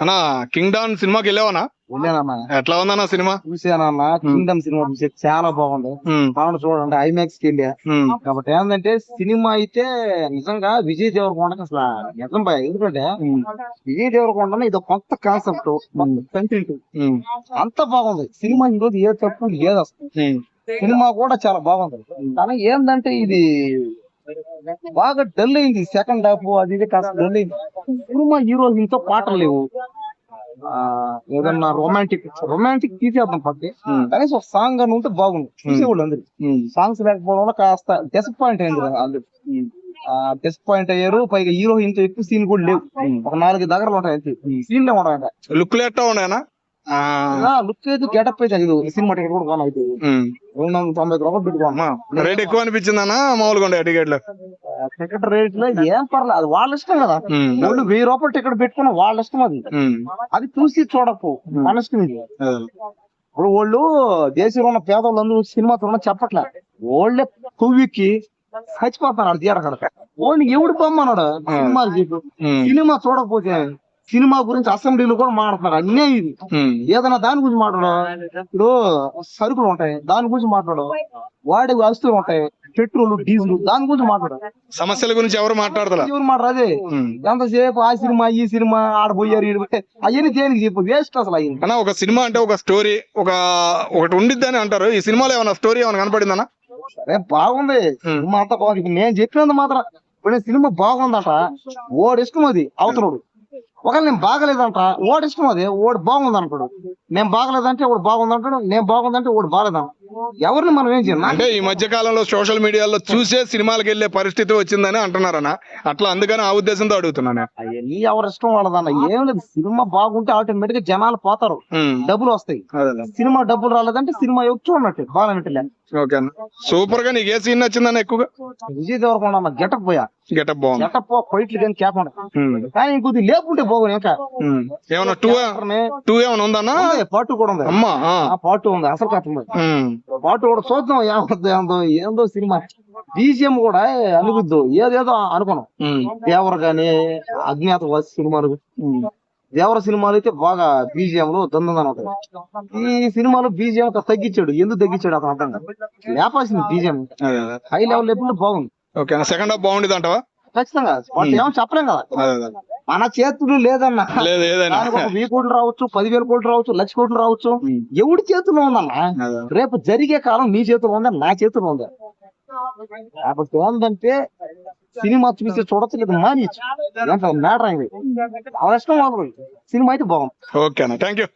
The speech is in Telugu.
అన్న కింగ్ డాన్ సినిమాకి వెళ్ళావనా? ఎట్లా ఉందన్న సినిమా? చూసానన్నా కింగ్డమ్ సినిమా చూసే చాలా బాగుంది. బాగుంది చూడండి ఐమాక్స్కి ఉమ్, కాబట్టి ఏంటంటే సినిమా అయితే నిజంగా విజయ్ దేవరకొండకి అసలు నిజం భయ. ఎందుకంటే విజయ్ దేవరకొండ ఇది కొత్త కాన్సెప్ట్ కంటెంట్ అంత బాగుంది. సినిమా ఈ రోజు ఏ తప్పు లేదు అసలు. సినిమా కూడా చాలా బాగుంది. కానీ ఏంటంటే ఇది బాగా డల్ అయింది. సెకండ్ హాఫ్ అది ఇది కాస్త డల్ అయింది. సినిమా హీరో ఇంతో పాటలు లేవు. ఆ, ఏదన్నా రొమాంటిక్ రొమాంటిక్ తీసేద్దాం ఉమ్, కనీసం ఒక సాంగ్ అని ఉంటే బాగుంది చూసేవాళ్ళు అందరు. సాంగ్స్ లేకపోవడం వల్ల కాస్త డిసప్పాయింట్ అయింది అందరు. డిసప్పాయింట్ అయ్యారు. పైగా హీరోయిన్తో ఎక్కువ సీన్ కూడా లేవు. ఒక నాలుగు దగ్గరలు ఉంటాయి అంతే. సీన్ లే ఉంటాయి లుక్లు ఎట్టా ఉన్నాయనా లుక్ అయితే గెటప్ అయితే ఇది సినిమా టికెట్ కూడా కొన అయితే. రెండు వందల తొంభై రూపాయలు పెట్టుకోమా రేట్ ఎక్కువ అనిపించిందన్నా? మామూలుగా ఉండే టికెట్లు. టికెట్ రేట్లో ఏం పర్లేదు అది వాళ్ళ ఇష్టం కదా. వాళ్ళు వెయ్యి రూపాయలు టికెట్ పెట్టుకున్న వాళ్ళ ఇష్టం అది. అది చూసి చూడకు మన ఇష్టం ఇది. ఇప్పుడు వాళ్ళు దేశంలో ఉన్న పేదవాళ్ళు అందరూ సినిమా చూడ చెప్పట్లే. వాళ్ళే కొవ్వికి చచ్చిపోతున్నాడు థియేటర్ కనుక ఓన్లీ ఎవడు బొమ్మన్నాడు సినిమా సినిమా చూడకపోతే సినిమా గురించి అసెంబ్లీలో కూడా మాట్లాడుతున్నారు. అన్నీ ఇది. ఏదైనా దాని గురించి మాట్లాడు ఇప్పుడు సరుకులు ఉంటాయి. దాని గురించి మాట్లాడు వాడి వస్తువులు ఉంటాయి. పెట్రోల్ డీజిల్ దాని గురించి మాట్లాడు సమస్యల గురించి ఎవరు మాట్లాడతలా? ఎవరు మాట్లాడు అదే. ఉమ్. ఎంతసేపు ఆ సినిమా ఈ సినిమా ఆడ పోయారు ఈడ పోయారు. అవన్నీ దేనికి చెప్పు? వేస్ట్ అసలు అయ్యింది. అన్న ఒక సినిమా అంటే ఒక స్టోరీ ఒక ఒకటి ఉండిద్దని అంటారు. ఈ సినిమాలో ఏమైనా స్టోరీ ఏమైనా కనపడిందన్నా? సరే బాగుంది. సినిమా అంతా బాగుంది. నేను చెప్పినంత మాత్రం. ఇప్పుడు సినిమా బాగుందంట. ఓడి ఇష్టం అది అవతలోడు. ఒకవేళ నేను బాగలేదంట ఓడి ఇష్టం అది ఓడి బాగుంది అంటాడు నేను బాగలేదంటే ఓడి బాగుంది అంటాడు నేను బాగుందంటే ఓడి బాగలేదంట ఎవరిని మనం ఏం చేయాలి? అంటే ఈ మధ్య కాలంలో సోషల్ మీడియాలో చూసే సినిమాలకు వెళ్ళే పరిస్థితి వచ్చిందని అంటున్నారన్న అట్లా అందుకని ఆ ఉద్దేశంతో అడుగుతున్నాను. అవన్నీ ఎవరి ఇష్టం వాళ్ళదన్న? ఏం లేదు సినిమా బాగుంటే ఆటోమేటిక్గా జనాలు పోతారు. డబ్బులు వస్తాయి. సినిమా డబ్బులు రాలేదంటే సినిమా చూడనట్టు బాగానట్లే ఓకే అన్న సూపర్గా నీకు ఏ సీన్ నచ్చిందన్న ఎక్కువగా? విజయ్ దేవరకొండ గెటప్ పోయా. గెటప్ బాగుంది గెటప్ ఫైట్లు కానీ క్యాప్ ఉండదు ఉమ్, కానీ ఇంకొద్ది లేకుంటే ఇంకా. ఏమన్నా టూ టూ ఏమైనా ఉందన్నా పాటు కూడా ఉంది అమ్మా పాటు ఉంది అసలు కథ ఉంది పాటు కూడా చూద్దాం ఏమవుతుందో ఏందో ఏందో సినిమా బీజిఎం కూడా అనుకుద్దు ఏదేదో అనుకున్నాం ఉమ్, దేవర గాని అజ్ఞాత సినిమాలు ఉమ్. దేవర సినిమాలు అయితే బాగా బీజిఎం లో దందని ఉంటాయి ఈ సినిమాలో బీజిఎం తగ్గించాడు. ఎందుకు తగ్గించాడు అతను అర్థం కాదు. లేపాల్సింది బీజిఎం హై లెవెల్ ఎప్పుడు బాగుంది. ఓకే అన్న సెకండ్ హాఫ్ బాగుండేది అంటావా ఖచ్చితంగా ఏమో చెప్పలేం కదా. మన చేతులు లేదన్న. లేదు ఏదైనా. వెయ్యి కోట్లు రావచ్చు పదివేల కోట్లు రావచ్చు లక్ష కోట్లు రావచ్చు. ఎవడి చేతుల్లో ఉందన్న. రేపు జరిగే కాలం నీ చేతిలో ఉందా? నా చేతిలో ఉందా? కాబట్టి ఏంటంటే సినిమా చూసి చూడొచ్చు లేదు మానేయచ్చు మ్యాటర్ అయింది అవసరం సినిమా అయితే బాగుంది. ఓకే అన్న థ్యాంక్ యూ